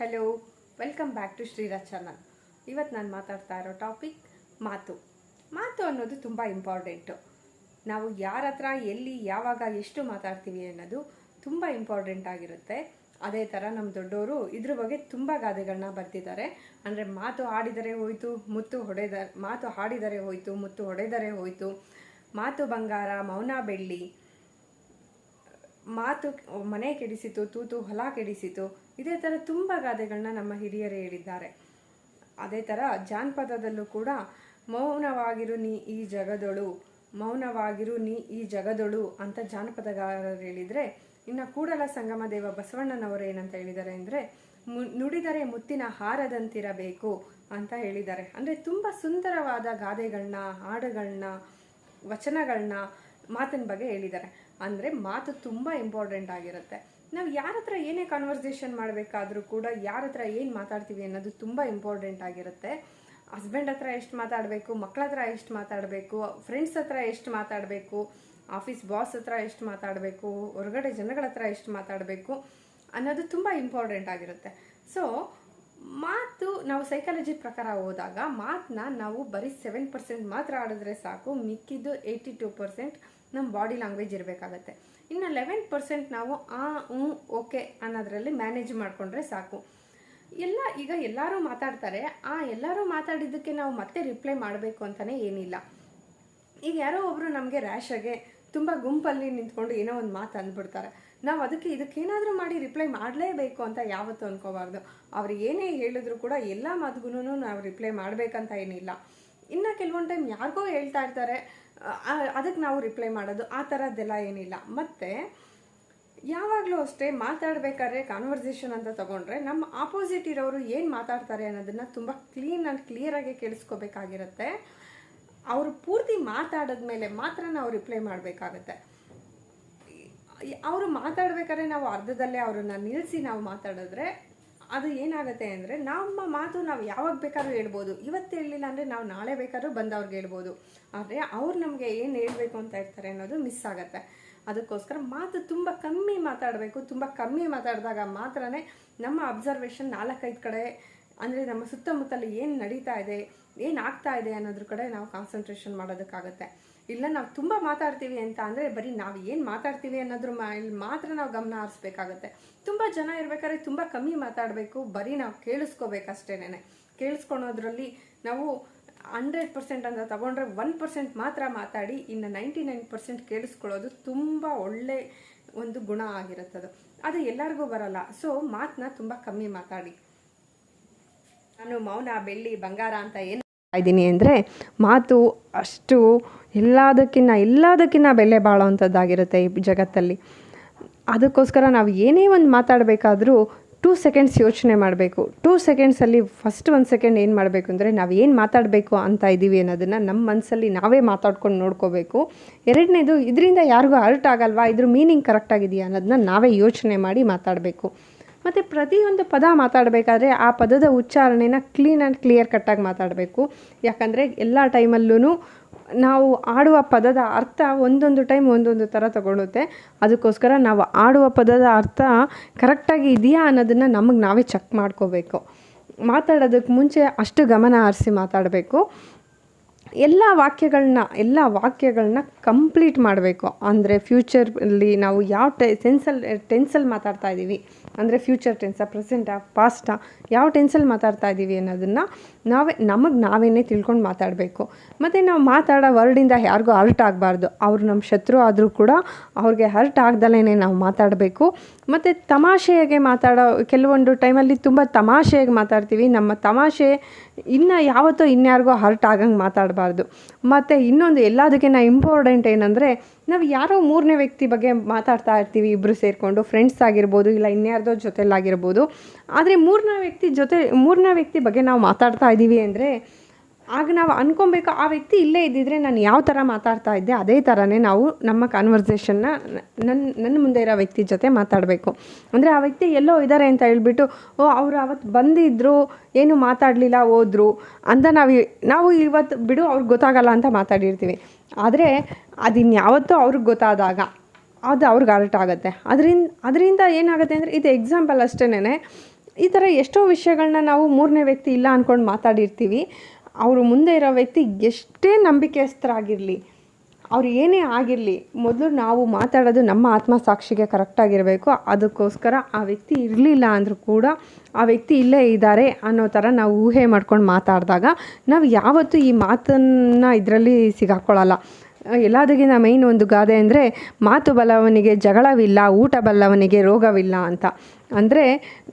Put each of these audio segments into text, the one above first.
Hello welcome back to Shriraj channel ಇವತ್ತು ನಾನು ಮಾತಾಡ್ತಾ ಇರೋ ಟಾಪಿಕ್ ಮಾತು. ಮಾತು ಅನ್ನೋದು ತುಂಬ ಇಂಪಾರ್ಟೆಂಟು ನಾವು ಯಾರ ಹತ್ರ, ಎಲ್ಲಿ, ಯಾವಾಗ, ಎಷ್ಟು ಮಾತಾಡ್ತೀವಿ ಅನ್ನೋದು ತುಂಬ ಇಂಪಾರ್ಟೆಂಟ್ ಆಗಿರುತ್ತೆ. ಅದೇ ಥರ ನಮ್ಮ ದೊಡ್ಡವರು ಇದ್ರ ಬಗ್ಗೆ ತುಂಬ ಗಾದೆಗಳನ್ನ ಬರ್ತಿದ್ದಾರೆ. ಅಂದರೆ ಮಾತು ಆಡಿದರೆ ಹೋಯಿತು, ಮುತ್ತು ಹೊಡೆದ, ಮಾತು ಹಾಡಿದರೆ ಹೋಯಿತು, ಮುತ್ತು ಹೊಡೆದರೆ ಹೋಯಿತು. ಮಾತು ಬಂಗಾರ, ಮೌನ ಬೆಳ್ಳಿ ಮಾತು ಮನೆ ಕೆಡಿಸಿತು, ತೂತು ಹೊಲ ಕೆಡಿಸಿತು, ಇದೇ ಥರ ತುಂಬ ಗಾದೆಗಳನ್ನ ನಮ್ಮ ಹಿರಿಯರು ಹೇಳಿದ್ದಾರೆ. ಅದೇ ಥರ ಜಾನಪದದಲ್ಲೂ ಕೂಡ ಮೌನವಾಗಿರು ನೀ ಈ ಜಗದೊಳು, ಮೌನವಾಗಿರು ನೀ ಈ ಜಗದೊಳು ಅಂತ ಜಾನಪದಗಾರರು ಹೇಳಿದರೆ, ಇನ್ನು ಕೂಡಲ ಸಂಗಮದೇವ ಬಸವಣ್ಣನವರು ಏನಂತ ಹೇಳಿದ್ದಾರೆ ಅಂದರೆ ನುಡಿದರೆ ಮುತ್ತಿನ ಹಾರದಂತಿರಬೇಕು ಅಂತ ಹೇಳಿದ್ದಾರೆ. ಅಂದರೆ ತುಂಬ ಸುಂದರವಾದ ಗಾದೆಗಳನ್ನ ಹಾಡುಗಳನ್ನ ವಚನಗಳನ್ನ ಮಾತಿನ ಬಗ್ಗೆ ಹೇಳಿದ್ದಾರೆ. ಅಂದರೆ ಮಾತು ತುಂಬ ಇಂಪಾರ್ಟೆಂಟ್ ಆಗಿರುತ್ತೆ. ನಾವು ಯಾರ ಹತ್ರ ಏನೇ ಕಾನ್ವರ್ಸೇಷನ್ ಮಾಡಬೇಕಾದ್ರೂ ಕೂಡ ಯಾರ ಹತ್ರ ಏನು ಮಾತಾಡ್ತೀವಿ ಅನ್ನೋದು ತುಂಬ ಇಂಪಾರ್ಟೆಂಟ್ ಆಗಿರುತ್ತೆ. ಹಸ್ಬೆಂಡ್ ಹತ್ರ ಎಷ್ಟು ಮಾತಾಡಬೇಕು ಮಕ್ಕಳ ಹತ್ರ ಎಷ್ಟು ಮಾತಾಡಬೇಕು ಫ್ರೆಂಡ್ಸ್ ಹತ್ರ ಎಷ್ಟು ಮಾತಾಡಬೇಕು ಆಫೀಸ್ ಬಾಸ್ ಹತ್ರ ಎಷ್ಟು ಮಾತಾಡಬೇಕು, ಹೊರಗಡೆ ಜನಗಳ ಹತ್ರ ಎಷ್ಟು ಮಾತಾಡಬೇಕು ಅನ್ನೋದು ತುಂಬ ಇಂಪಾರ್ಟೆಂಟ್ ಆಗಿರುತ್ತೆ. ಸೊ ಮಾತು ನಾವು ಸೈಕಾಲಜಿ ಪ್ರಕಾರ ಹೋದಾಗ ಮಾತನ್ನ ನಾವು ಬರೀ ಸೆವೆನ್ ಪರ್ಸೆಂಟ್ ಮಾತ್ರ ಆಡಿದ್ರೆ ಸಾಕು, ಮಿಕ್ಕಿದ್ದು ಏಯ್ಟಿ ಟೂ ಪರ್ಸೆಂಟ್ ನಮ್ಮ ಬಾಡಿ ಲ್ಯಾಂಗ್ವೇಜ್ ಇರಬೇಕಾಗತ್ತೆ. ಇನ್ನು ಲೆವೆನ್ ಪರ್ಸೆಂಟ್ ನಾವು ಆ, ಹ್ಞೂ, ಓಕೆ ಅನ್ನೋದ್ರಲ್ಲಿ ಮ್ಯಾನೇಜ್ ಮಾಡಿಕೊಂಡ್ರೆ ಸಾಕು. ಎಲ್ಲ, ಈಗ ಎಲ್ಲರೂ ಮಾತಾಡ್ತಾರೆ, ಆ ಎಲ್ಲರೂ ಮಾತಾಡಿದ್ದಕ್ಕೆ ನಾವು ಮತ್ತೆ ರಿಪ್ಲೈ ಮಾಡಬೇಕು ಅಂತಲೇ ಏನಿಲ್ಲ. ಈಗ ಯಾರೋ ಒಬ್ಬರು ನಮಗೆ ರ್ಯಾಶಾಗೆ ತುಂಬ ಗುಂಪಲ್ಲಿ ನಿಂತ್ಕೊಂಡು ಏನೋ ಒಂದು ಮಾತು ಅಂದ್ಬಿಡ್ತಾರೆ. ನಾವು ಅದಕ್ಕೆ ಇದಕ್ಕೇನಾದರೂ ಮಾಡಿ ರಿಪ್ಲೈ ಮಾಡಲೇಬೇಕು ಅಂತ ಯಾವತ್ತೂ ಅನ್ಕೋಬಾರ್ದು. ಅವ್ರು ಏನೇ ಹೇಳಿದ್ರು ಕೂಡ ಎಲ್ಲ ಮಾತುಗೂ ನಾವು ರಿಪ್ಲೈ ಮಾಡಬೇಕಂತ ಏನಿಲ್ಲ. ಇನ್ನು ಕೆಲವೊಂದು ಟೈಮ್ ಯಾರಿಗೋ ಹೇಳ್ತಾ ಇರ್ತಾರೆ ಅದಕ್ಕೆ ನಾವು ರಿಪ್ಲೈ ಮಾಡೋದು ಆ ಥರದ್ದೆಲ್ಲ ಏನಿಲ್ಲ. ಮತ್ತು ಯಾವಾಗಲೂ ಅಷ್ಟೇ ಮಾತಾಡಬೇಕಾದ್ರೆ ಕಾನ್ವರ್ಸೇಷನ್ ಅಂತ ತಗೊಂಡ್ರೆ ನಮ್ಮ ಆಪೋಸಿಟ್ ಇರೋರು ಏನು ಮಾತಾಡ್ತಾರೆ ಅನ್ನೋದನ್ನು ತುಂಬ ಕ್ಲೀನ್ ಆ್ಯಂಡ್ ಕ್ಲಿಯರಾಗಿ ಕೇಳಿಸ್ಕೋಬೇಕಾಗಿರುತ್ತೆ. ಅವರು ಪೂರ್ತಿ ಮಾತಾಡಿದ ಮೇಲೆ ಮಾತ್ರ ನಾವು ರಿಪ್ಲೈ ಮಾಡಬೇಕಾಗತ್ತೆ. ಅವರು ಮಾತಾಡಬೇಕಾದ್ರೆ ನಾವು ಅರ್ಧದಲ್ಲೇ ಅವರನ್ನು ನಿಲ್ಲಿಸಿ ನಾವು ಮಾತಾಡಿದ್ರೆ ಅದು ಏನಾಗುತ್ತೆ ಅಂದರೆ ನಮ್ಮ ಮಾತು ನಾವು ಯಾವಾಗ ಬೇಕಾದ್ರೂ ಹೇಳ್ಬೋದು. ಇವತ್ತು ಹೇಳಲಿಲ್ಲ ಅಂದರೆ ನಾವು ನಾಳೆ ಬೇಕಾದ್ರೂ ಬಂದವ್ರಿಗೆ ಹೇಳ್ಬೋದು. ಆದರೆ ಅವ್ರು ನಮಗೆ ಏನು ಹೇಳಬೇಕು ಅಂತ ಇರ್ತಾರೆ ಅನ್ನೋದು ಮಿಸ್ ಆಗುತ್ತೆ. ಅದಕ್ಕೋಸ್ಕರ ಮಾತು ತುಂಬ ಕಮ್ಮಿ ಮಾತಾಡಬೇಕು. ತುಂಬ ಕಮ್ಮಿ ಮಾತಾಡಿದಾಗ ಮಾತ್ರನೇ ನಮ್ಮ ಅಬ್ಸರ್ವೇಷನ್ ನಾಲ್ಕೈದು ಕಡೆ, ಅಂದರೆ ನಮ್ಮ ಸುತ್ತಮುತ್ತಲು ಏನು ನಡೀತಾ ಇದೆ, ಏನು ಆಗ್ತಾ ಇದೆ ಅನ್ನೋದ್ರ ಕಡೆ ನಾವು ಕಾನ್ಸಂಟ್ರೇಷನ್ ಮಾಡೋದಕ್ಕಾಗತ್ತೆ. ಇಲ್ಲ, ನಾವು ತುಂಬ ಮಾತಾಡ್ತೀವಿ ಅಂತ ಅಂದರೆ ಬರೀ ನಾವು ಏನು ಮಾತಾಡ್ತೀವಿ ಅನ್ನೋದ್ರ ಮಾತ್ರ ನಾವು ಗಮನ ಹರಿಸ್ಬೇಕಾಗತ್ತೆ. ತುಂಬ ಜನ ಇರ್ಬೇಕಾದ್ರೆ ತುಂಬ ಕಮ್ಮಿ ಮಾತಾಡಬೇಕು, ಬರೀ ನಾವು ಕೇಳಿಸ್ಕೋಬೇಕಷ್ಟೇನೆ ಕೇಳಿಸ್ಕೊಳೋದ್ರಲ್ಲಿ ನಾವು ಹಂಡ್ರೆಡ್ ಪರ್ಸೆಂಟ್ ಅಂತ ತಗೊಂಡ್ರೆ ಒನ್ ಪರ್ಸೆಂಟ್ ಮಾತ್ರ ಮಾತಾಡಿ, ಇನ್ನು ನೈಂಟಿ ನೈನ್ ಪರ್ಸೆಂಟ್ ಕೇಳಿಸ್ಕೊಳ್ಳೋದು ತುಂಬ ಒಳ್ಳೆ ಒಂದು ಗುಣ ಆಗಿರುತ್ತದು. ಅದು ಎಲ್ಲರಿಗೂ ಬರಲ್ಲ. ಸೊ ಮಾತನ್ನ ತುಂಬ ಕಮ್ಮಿ ಮಾತಾಡಿ. ನಾನು ಮೌನ, ಬೆಳ್ಳಿ, ಬಂಗಾರ ಅಂತ ಏನು ಇದ್ದೀನಿ ಅಂದರೆ ಮಾತು ಅಷ್ಟು ಎಲ್ಲದಕ್ಕಿಂತ ಎಲ್ಲದಕ್ಕಿಂತ ಬೆಲೆ ಬಾಳೋವಂಥದ್ದಾಗಿರುತ್ತೆ ಈ ಜಗತ್ತಲ್ಲಿ. ಅದಕ್ಕೋಸ್ಕರ ನಾವು ಏನೇ ಒಂದು ಮಾತಾಡಬೇಕಾದ್ರೂ ಟೂ ಸೆಕೆಂಡ್ಸ್ ಯೋಚನೆ ಮಾಡಬೇಕು. ಟೂ ಸೆಕೆಂಡ್ಸಲ್ಲಿ ಫಸ್ಟ್ ಒಂದು ಸೆಕೆಂಡ್ ಏನು ಮಾಡಬೇಕು ಅಂದರೆ ನಾವು ಏನು ಮಾತಾಡಬೇಕು ಅಂತ ಇದ್ದೀವಿ ಅನ್ನೋದನ್ನು ನಮ್ಮ ಮನಸ್ಸಲ್ಲಿ ನಾವೇ ಮಾತಾಡ್ಕೊಂಡು ನೋಡ್ಕೋಬೇಕು. ಎರಡನೇದು, ಇದರಿಂದ ಯಾರಿಗೂ ಹರ್ಟ್ ಆಗಲ್ವಾ? ಇದ್ರ ಮೀನಿಂಗ್ ಕರೆಕ್ಟಾಗಿದೆಯಾ ಅನ್ನೋದನ್ನ ನಾವೇ ಯೋಚನೆ ಮಾಡಿ ಮಾತಾಡಬೇಕು. ಮತ್ತು ಪ್ರತಿಯೊಂದು ಪದ ಮಾತಾಡಬೇಕಾದ್ರೆ ಆ ಪದದ ಉಚ್ಚಾರಣೆನ ಕ್ಲೀನ್ ಆ್ಯಂಡ್ ಕ್ಲಿಯರ್ ಕಟ್ಟಾಗಿ ಮಾತಾಡಬೇಕು. ಯಾಕಂದರೆ ಎಲ್ಲ ಟೈಮಲ್ಲೂ ನಾವು ಆಡುವ ಪದದ ಅರ್ಥ ಒಂದೊಂದು ಟೈಮ್ ಒಂದೊಂದು ಥರ ತಗೊಳುತ್ತೆ ಅದಕ್ಕೋಸ್ಕರ ನಾವು ಆಡುವ ಪದದ ಅರ್ಥ ಕರೆಕ್ಟಾಗಿ ಇದೆಯಾ ಅನ್ನೋದನ್ನು ನಮಗೆ ನಾವೇ ಚೆಕ್ ಮಾಡ್ಕೋಬೇಕು. ಮಾತಾಡೋದಕ್ಕೆ ಮುಂಚೆ ಅಷ್ಟು ಗಮನ ಹರಿಸಿ ಮಾತಾಡಬೇಕು. ಎಲ್ಲ ವಾಕ್ಯಗಳನ್ನ ಎಲ್ಲ ವಾಕ್ಯಗಳನ್ನ ಕಂಪ್ಲೀಟ್ ಮಾಡಬೇಕು. ಅಂದರೆ ಫ್ಯೂಚರಲ್ಲಿ ನಾವು ಯಾವ ಟೆ ಟೆನ್ಸಲ್ಲಿ ಟೆನ್ಸಲ್ಲಿ ಮಾತಾಡ್ತಾ ಇದ್ದೀವಿ ಅಂದರೆ ಫ್ಯೂಚರ್ ಟೆನ್ಸಾ ಪ್ರೆಸೆಂಟಾ ಪಾಸ್ಟಾ ಯಾವ ಟೆನ್ಸಲ್ಲಿ ಮಾತಾಡ್ತಾ ಇದ್ದೀವಿ ಅನ್ನೋದನ್ನು ನಾವೇ, ನಮಗೆ ನಾವೇನೇ ತಿಳ್ಕೊಂಡು ಮಾತಾಡಬೇಕು. ಮತ್ತು ನಾವು ಮಾತಾಡೋ ವರ್ಡಿಂದ ಯಾರಿಗೂ ಹರ್ಟ್ ಆಗಬಾರ್ದು. ಅವ್ರು ನಮ್ಮ ಶತ್ರು ಆದರೂ ಕೂಡ ಅವ್ರಿಗೆ ಹರ್ಟ್ ಆಗ್ದಲೇ ನಾವು ಮಾತಾಡಬೇಕು. ಮತ್ತು ತಮಾಷೆಯಾಗೆ ಮಾತಾಡೋ, ಕೆಲವೊಂದು ಟೈಮಲ್ಲಿ ತುಂಬ ತಮಾಷೆಯಾಗಿ ಮಾತಾಡ್ತೀವಿ. ನಮ್ಮ ತಮಾಷೆ ಇನ್ನು ಯಾವತ್ತೋ ಇನ್ಯಾರಿಗೋ ಹರ್ಟ್ ಆಗಂಗೆ ಮಾತಾಡಬಾರ್ದು. ಮತ್ತು ಇನ್ನೊಂದು ಎಲ್ಲದಕ್ಕಿಂತ ಇಂಪಾರ್ಟೆಂಟ್ ಏನಂದರೆ ನಾವು ಯಾರೋ ಮೂರನೇ ವ್ಯಕ್ತಿ ಬಗ್ಗೆ ಮಾತಾಡ್ತಾ ಇರ್ತೀವಿ ಇಬ್ಬರು ಸೇರಿಕೊಂಡು ಫ್ರೆಂಡ್ಸ್ ಆಗಿರ್ಬೋದು ಇಲ್ಲ ಇನ್ಯಾರ್ದೋ ಜೊತೆಲಾಗಿರ್ಬೋದು ಆದರೆ ಮೂರನೇ ವ್ಯಕ್ತಿ ಜೊತೆ, ಮೂರನೇ ವ್ಯಕ್ತಿ ಬಗ್ಗೆ ನಾವು ಮಾತಾಡ್ತಾ ಇದ್ದೀವಿ ಅಂದರೆ ಆಗ ನಾವು ಅನ್ಕೊಬೇಕು, ಆ ವ್ಯಕ್ತಿ ಇಲ್ಲೇ ಇದ್ದಿದ್ರೆ ನಾನು ಯಾವ ಥರ ಮಾತಾಡ್ತಾ ಇದ್ದೆ, ಅದೇ ಥರನೇ ನಾವು ನಮ್ಮ ಕಾನ್ವರ್ಸೇಷನ್ನ ನನ್ನ ನನ್ನ ಮುಂದೆ ಇರೋ ವ್ಯಕ್ತಿ ಜೊತೆ ಮಾತಾಡಬೇಕು. ಅಂದರೆ ಆ ವ್ಯಕ್ತಿ ಎಲ್ಲೋ ಇದ್ದಾರೆ ಅಂತ ಹೇಳ್ಬಿಟ್ಟು, ಓ, ಅವರು ಅವತ್ತು ಬಂದಿದ್ದರು ಏನು ಮಾತಾಡಲಿಲ್ಲ, ಹೋದ್ರು ಅಂತ ನಾವು ನಾವು ಇವತ್ತು ಬಿಡು, ಅವ್ರಿಗೆ ಗೊತ್ತಾಗಲ್ಲ ಅಂತ ಮಾತಾಡಿರ್ತೀವಿ. ಆದರೆ ಅದಿನ್ಯಾವತ್ತೂ ಅವ್ರಿಗೆ ಗೊತ್ತಾದಾಗ ಅದು ಅವ್ರಿಗೆ ಅರ್ಟ್ ಆಗುತ್ತೆ. ಅದರಿಂದ ಅದರಿಂದ ಏನಾಗುತ್ತೆ ಅಂದರೆ ಇದು ಎಕ್ಸಾಂಪಲ್ ಅಷ್ಟೇನೆ ಈ ಥರ ಎಷ್ಟೋ ವಿಷಯಗಳನ್ನ ನಾವು ಮೂರನೇ ವ್ಯಕ್ತಿ ಇಲ್ಲ ಅಂದ್ಕೊಂಡು ಮಾತಾಡಿರ್ತೀವಿ. ಅವರು ಮುಂದೆ ಇರೋ ವ್ಯಕ್ತಿ ಎಷ್ಟೇ ನಂಬಿಕೆಸ್ಥರಾಗಿರಲಿ ಅವ್ರು ಏನೇ ಆಗಿರಲಿ, ಮೊದಲು ನಾವು ಮಾತಾಡೋದು ನಮ್ಮ ಆತ್ಮಸಾಕ್ಷಿಗೆ ಕರೆಕ್ಟಾಗಿರಬೇಕು ಅದಕ್ಕೋಸ್ಕರ ಆ ವ್ಯಕ್ತಿ ಇರಲಿಲ್ಲ ಅಂದರೂ ಕೂಡ ಆ ವ್ಯಕ್ತಿ ಇಲ್ಲೇ ಇದ್ದಾರೆ ಅನ್ನೋ ಥರ ನಾವು ಊಹೆ ಮಾಡ್ಕೊಂಡು ಮಾತಾಡಿದಾಗ ನಾವು ಯಾವತ್ತೂ ಈ ಮಾತನ್ನು ಇದರಲ್ಲಿ ಸಿಗಾಕೊಳ್ಳಲ್ಲ. ಎಲ್ಲದಕ್ಕಿಂತ ಮೈನ್ ಒಂದು ಗಾದೆ ಅಂದರೆ ಮಾತು ಬಲ್ಲವನಿಗೆ ಜಗಳವಿಲ್ಲ, ಊಟ ಬಲ್ಲವನಿಗೆ ರೋಗವಿಲ್ಲ ಅಂತ. ಅಂದರೆ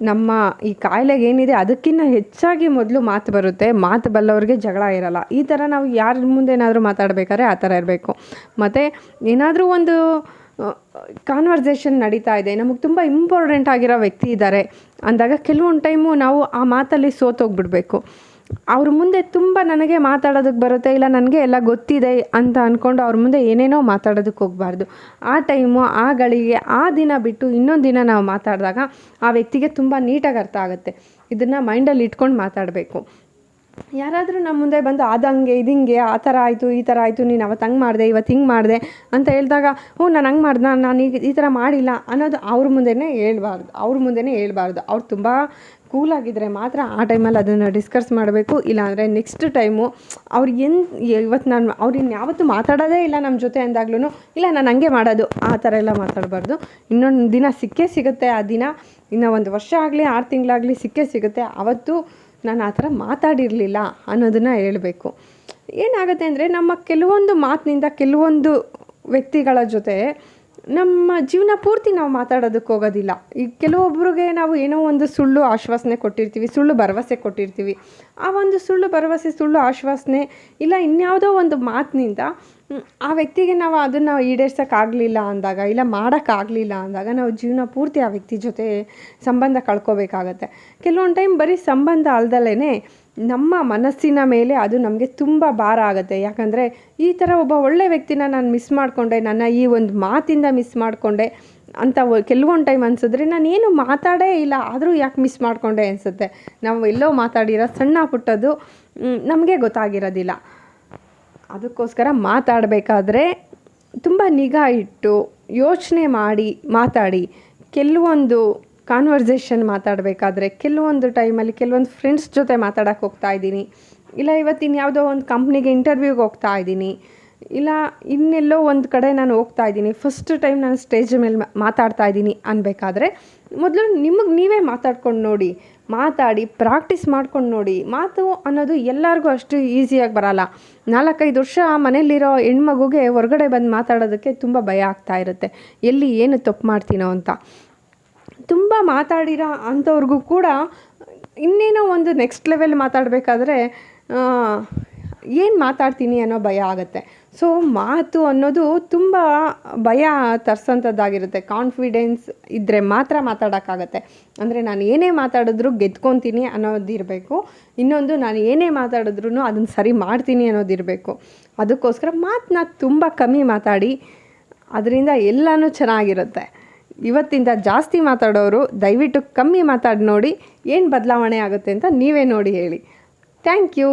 ನಮ್ಮ ಈ ಕಾಯಿಲೆಗೆ ಏನಿದೆ ಅದಕ್ಕಿಂತ ಹೆಚ್ಚಾಗಿ ಮೊದಲು ಮಾತು ಬರುತ್ತೆ. ಮಾತು ಬಲ್ಲವ್ರಿಗೆ ಜಗಳ ಇರಲ್ಲ. ಈ ಥರ ನಾವು ಯಾರ ಮುಂದೆ ಏನಾದರೂ ಮಾತಾಡಬೇಕಾದ್ರೆ ಆ ಥರ ಇರಬೇಕು. ಮತ್ತು ಏನಾದರೂ ಒಂದು ಕಾನ್ವರ್ಸೇಷನ್ ನಡೀತಾ ಇದೆ. ನಮಗೆ ತುಂಬ ಇಂಪಾರ್ಟೆಂಟ್ ಆಗಿರೋ ವ್ಯಕ್ತಿ ಇದ್ದಾರೆ ಅಂದಾಗ ಕೆಲವೊಂದು ಟೈಮು ನಾವು ಆ ಮಾತಲ್ಲಿ ಸೋತೋಗ್ಬಿಡ್ಬೇಕು. ಅವ್ರ ಮುಂದೆ ತುಂಬ ನನಗೆ ಮಾತಾಡೋದಕ್ಕೆ ಬರುತ್ತೆ, ಇಲ್ಲ ನನಗೆ ಎಲ್ಲ ಗೊತ್ತಿದೆ ಅಂತ ಅಂದ್ಕೊಂಡು ಅವ್ರ ಮುಂದೆ ಏನೇನೋ ಮಾತಾಡೋದಕ್ಕೆ ಹೋಗಬಾರ್ದು. ಆ ಟೈಮು ಆ ಗಳಿಗೆ, ಆ ದಿನ ಬಿಟ್ಟು ಇನ್ನೊಂದು ದಿನ ನಾವು ಮಾತಾಡಿದಾಗ ಆ ವ್ಯಕ್ತಿಗೆ ತುಂಬ ನೀಟಾಗಿ ಅರ್ಥ ಆಗುತ್ತೆ. ಇದನ್ನು ಮೈಂಡಲ್ಲಿ ಇಟ್ಕೊಂಡು ಮಾತಾಡಬೇಕು. ಯಾರಾದರೂ ನಮ್ಮ ಮುಂದೆ ಬಂದು, ಅದಂಗೆ, ಇದಿಂಗೆ, ಆ ಥರ ಆಯಿತು, ಈ ಥರ ಆಯಿತು, ನೀನು ಅವತ್ತು ಹಂಗೆ ಮಾಡಿದೆ ಇವತ್ತು ಹಿಂಗೆ ಮಾಡಿದೆ ಅಂತ ಹೇಳಿದಾಗ, ಹ್ಞೂ, ನಾನು ಹಂಗೆ ಮಾಡ್ದೆ, ನಾನು ಈ ಈ ಥರ ಮಾಡಿಲ್ಲ ಅನ್ನೋದು ಅವ್ರ ಮುಂದೆನೇ ಹೇಳ್ಬಾರ್ದು, ಅವ್ರ ಮುಂದೆನೇ ಹೇಳ್ಬಾರ್ದು. ಅವ್ರು ತುಂಬ ಕೂಲಾಗಿದ್ದರೆ ಮಾತ್ರ ಆ ಟೈಮಲ್ಲಿ ಅದನ್ನು ಡಿಸ್ಕಸ್ ಮಾಡಬೇಕು. ಇಲ್ಲಾಂದರೆ ನೆಕ್ಸ್ಟ್ ಟೈಮು ಅವ್ರು ಏನು ಇವತ್ತು ನಾನು, ಅವ್ರು ಇನ್ಯಾವತ್ತೂ ಮಾತಾಡೋದೇ ಇಲ್ಲ ನಮ್ಮ ಜೊತೆ ಅಂದಾಗ್ಲೂ ಇಲ್ಲ ನಾನು ಹಂಗೆ ಮಾಡೋದು, ಆ ಥರ ಎಲ್ಲ ಮಾತಾಡಬಾರ್ದು. ಇನ್ನೊಂದು ದಿನ ಸಿಕ್ಕೇ ಸಿಗುತ್ತೆ ಆ ದಿನ. ಇನ್ನು ಒಂದು ವರ್ಷ ಆಗಲಿ, ಆರು ತಿಂಗಳಾಗಲಿ ಸಿಕ್ಕೇ ಸಿಗುತ್ತೆ. ಅವತ್ತು ನಾನು ಆ ಥರ ಮಾತಾಡಿರಲಿಲ್ಲ ಅನ್ನೋದನ್ನು ಹೇಳಬೇಕು. ಏನಾಗುತ್ತೆ ಅಂದರೆ ನಮ್ಮ ಕೆಲವೊಂದು ಮಾತಿನಿಂದ ಕೆಲವೊಂದು ವ್ಯಕ್ತಿಗಳ ಜೊತೆ ನಮ್ಮ ಜೀವನ ಪೂರ್ತಿ ನಾವು ಮಾತಾಡೋದಕ್ಕೆ ಹೋಗೋದಿಲ್ಲ. ಈಗ ಕೆಲವೊಬ್ಬರಿಗೆ ನಾವು ಏನೋ ಒಂದು ಸುಳ್ಳು ಆಶ್ವಾಸನೆ ಕೊಟ್ಟಿರ್ತೀವಿ, ಸುಳ್ಳು ಭರವಸೆ ಕೊಟ್ಟಿರ್ತೀವಿ. ಆ ಒಂದು ಸುಳ್ಳು ಭರವಸೆ, ಸುಳ್ಳು ಆಶ್ವಾಸನೆ ಇಲ್ಲ ಇನ್ಯಾವುದೋ ಒಂದು ಮಾತಿನಿಂದ ಆ ವ್ಯಕ್ತಿಗೆ ನಾವು ಅದನ್ನು ಈಡೇರ್ಸೋಕ್ಕಾಗಲಿಲ್ಲ ಅಂದಾಗ, ಇಲ್ಲ ಮಾಡೋಕ್ಕಾಗಲಿಲ್ಲ ಅಂದಾಗ ನಾವು ಜೀವನ ಪೂರ್ತಿ ಆ ವ್ಯಕ್ತಿ ಜೊತೆ ಸಂಬಂಧ ಕಳ್ಕೊಬೇಕಾಗತ್ತೆ. ಕೆಲವೊಂದು ಟೈಮ್ ಬರೀ ಸಂಬಂಧ ಅಲ್ದಲೇ ನಮ್ಮ ಮನಸ್ಸಿನ ಮೇಲೆ ಅದು ನಮಗೆ ತುಂಬ ಭಾರ ಆಗುತ್ತೆ. ಯಾಕಂದರೆ ಈ ಥರ ಒಬ್ಬ ಒಳ್ಳೆ ವ್ಯಕ್ತಿನ ನಾನು ಮಿಸ್ ಮಾಡಿಕೊಂಡೆ, ನನ್ನ ಈ ಒಂದು ಮಾತಿಂದ ಮಿಸ್ ಮಾಡಿಕೊಂಡೆ ಅಂತ ಕೆಲವೊಂದು ಟೈಮ್ ಅನಿಸಿದ್ರೆ ನಾನು ಏನು ಮಾತಾಡೇ ಇಲ್ಲ, ಆದರೂ ಯಾಕೆ ಮಿಸ್ ಮಾಡಿಕೊಂಡೆ ಅನಿಸುತ್ತೆ. ನಾವು ಎಲ್ಲೋ ಮಾತಾಡಿರೋ ಸಣ್ಣ ಪುಟ್ಟದ್ದು ನಮಗೆ ಗೊತ್ತಾಗಿರೋದಿಲ್ಲ. ಅದಕ್ಕೋಸ್ಕರ ಮಾತಾಡಬೇಕಾದ್ರೆ ತುಂಬ ನಿಗಾ ಇಟ್ಟು ಯೋಚನೆ ಮಾಡಿ ಮಾತಾಡಿ. ಕೆಲವೊಂದು ಕಾನ್ವರ್ಸೇಷನ್ ಮಾತಾಡಬೇಕಾದ್ರೆ ಕೆಲವೊಂದು ಟೈಮಲ್ಲಿ ಕೆಲವೊಂದು ಫ್ರೆಂಡ್ಸ್ ಜೊತೆ ಮಾತಾಡೋಕ್ಕೆ ಹೋಗ್ತಾ ಇದ್ದೀನಿ. ಇಲ್ಲ ಇವತ್ತಿನ ಯಾವುದೋ ಒಂದು ಕಂಪ್ನಿಗೆ ಇಂಟರ್ವ್ಯೂಗೆ ಹೋಗ್ತಾ ಇದ್ದೀನಿ. ಇಲ್ಲ ಇನ್ನೆಲ್ಲೋ ಒಂದು ಕಡೆ ನಾನು ಹೋಗ್ತಾ ಇದ್ದೀನಿ. ಫಸ್ಟ್ ಟೈಮ್ ನಾನು ಸ್ಟೇಜ್ ಮೇಲೆ ಮಾತಾಡ್ತಾ ಇದ್ದೀನಿ ಅನ್ಬೇಕಾದ್ರೆ ಮೊದಲು ನಿಮಗೆ ನೀವೇ ಮಾತಾಡ್ಕೊಂಡು ನೋಡಿ. ಮಾತಾಡಿ ಪ್ರಾಕ್ಟೀಸ್ ಮಾಡ್ಕೊಂಡು ನೋಡಿ. ಮಾತು ಅನ್ನೋದು ಎಲ್ಲರಿಗೂ ಅಷ್ಟು ಈಸಿಯಾಗಿ ಬರಲ್ಲ. ನಾಲ್ಕೈದು ವರ್ಷ ಮನೇಲಿರೋ ಹೆಣ್ಮಗುಗೆ ಹೊರಗಡೆ ಬಂದು ಮಾತಾಡೋದಕ್ಕೆ ತುಂಬ ಭಯ ಆಗ್ತಾ ಇರುತ್ತೆ. ಎಲ್ಲಿ ಏನು ತಪ್ಪು ಮಾಡ್ತೀನೋ ಅಂತ. ತುಂಬ ಮಾತಾಡಿರೋ ಅಂಥವ್ರಿಗೂ ಕೂಡ ಇನ್ನೇನೋ ಒಂದು ನೆಕ್ಸ್ಟ್ ಲೆವೆಲ್ ಮಾತಾಡಬೇಕಾದ್ರೆ ಏನು ಮಾತಾಡ್ತೀನಿ ಅನ್ನೋ ಭಯ ಆಗುತ್ತೆ. ಸೊ ಮಾತು ಅನ್ನೋದು ತುಂಬ ಭಯ ತರ್ಸೋಂಥದ್ದಾಗಿರುತ್ತೆ ಕಾನ್ಫಿಡೆನ್ಸ್ ಇದ್ದರೆ ಮಾತ್ರ ಮಾತಾಡೋಕ್ಕಾಗತ್ತೆ. ಅಂದರೆ ನಾನು ಏನೇ ಮಾತಾಡಿದ್ರು ಗೆದ್ಕೊತೀನಿ ಅನ್ನೋದಿರಬೇಕು. ಇನ್ನೊಂದು ನಾನು ಏನೇ ಮಾತಾಡಿದ್ರು ಅದನ್ನು ಸರಿ ಮಾಡ್ತೀನಿ ಅನ್ನೋದಿರಬೇಕು. ಅದಕ್ಕೋಸ್ಕರ ಮಾತನ್ನ ತುಂಬ ಕಮ್ಮಿ ಮಾತಾಡಿ. ಅದರಿಂದ ಎಲ್ಲನೂ ಚೆನ್ನಾಗಿರುತ್ತೆ. ಇವತ್ತಿಂದ ಜಾಸ್ತಿ ಮಾತಾಡೋರು ದಯವಿಟ್ಟು ಕಮ್ಮಿ ಮಾತಾಡಿ ನೋಡಿ ಏನು ಬದಲಾವಣೆ ಆಗುತ್ತೆ ಅಂತ ನೀವೇ ನೋಡಿ ಹೇಳಿ. Thank you